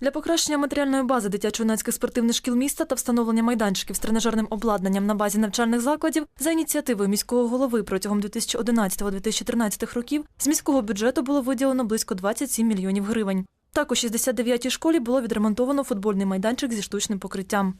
Для покращення матеріальної бази дитячо-юнацьких спортивних шкіл міста та встановлення майданчиків з тренажерним обладнанням на базі навчальних закладів за ініціативою міського голови протягом 2011-2013 років з міського бюджету було виділено близько 27 мільйонів гривень. Так, у 69-й школі було відремонтовано футбольний майданчик зі штучним покриттям.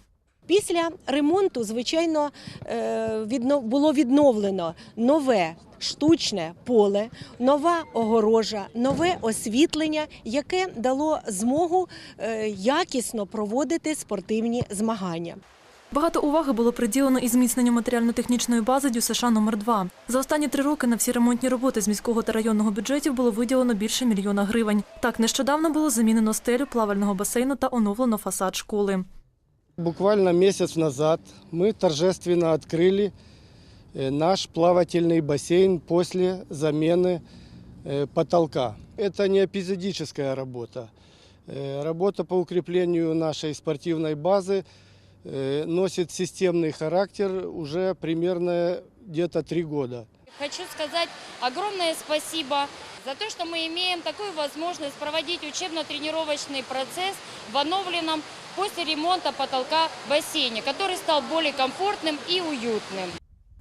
Після ремонту, звичайно, е, було відновлено нове штучне поле, нова огорожа, нове освітлення, яке дало змогу е, якісно проводити спортивні змагання. Багато уваги було приділено і зміцненню матеріально-технічної бази ДЮСШ номер 2 За останні три роки на всі ремонтні роботи з міського та районного бюджетів було виділено більше мільйона гривень. Так, нещодавно було замінено стелю плавального басейну та оновлено фасад школи. Буквально месяц назад мы торжественно открыли э, наш плавательный бассейн после замены э, потолка. Это не эпизодическая работа. Э, Работа по укреплению нашей спортивной базы носит системный характер уже примерно где-то три года. Хочу сказать огромное спасибо за то, что мы имеем такую возможность проводить учебно-тренировочный процесс в оновленном после ремонта потолка бассейне, который стал более комфортным и уютным.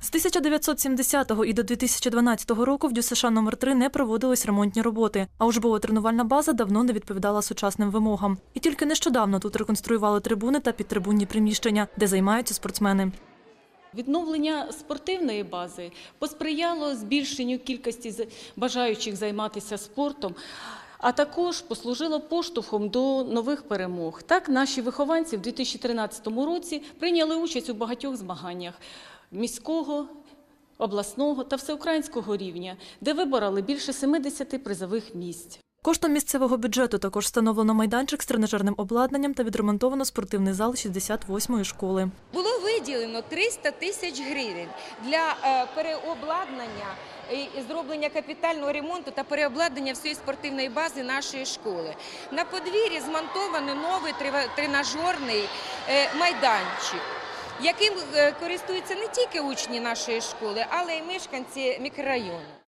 З 1970 і до 2012 року в ДЮСШ номер 3 не проводились ремонтні роботи, а учбово-тренувальна база давно не відповідала сучасним вимогам. І тільки нещодавно тут реконструювали трибуни та підтрибунні приміщення, де займаються спортсмени. Відновлення спортивної бази посприяло збільшенню кількості бажаючих займатися спортом, а також послужило поштовхом до нових перемог. Так, наші вихованці в 2013 році прийняли участь у багатьох змаганнях міського, обласного та всеукраїнського рівня, де вибороли більше 70 призових місць. Коштом місцевого бюджету також встановлено майданчик з тренажерним обладнанням та відремонтовано спортивний зал 68-ї школи. Було виділено 300 тисяч гривень для е, переобладнання і зроблення капітального ремонту та переобладнання всієї спортивної бази нашої школи. На подвір'ї змонтований новий тренажерний е, майданчик. Яким е, користуються не тільки учні нашої школи, але й мешканці мікрорайону.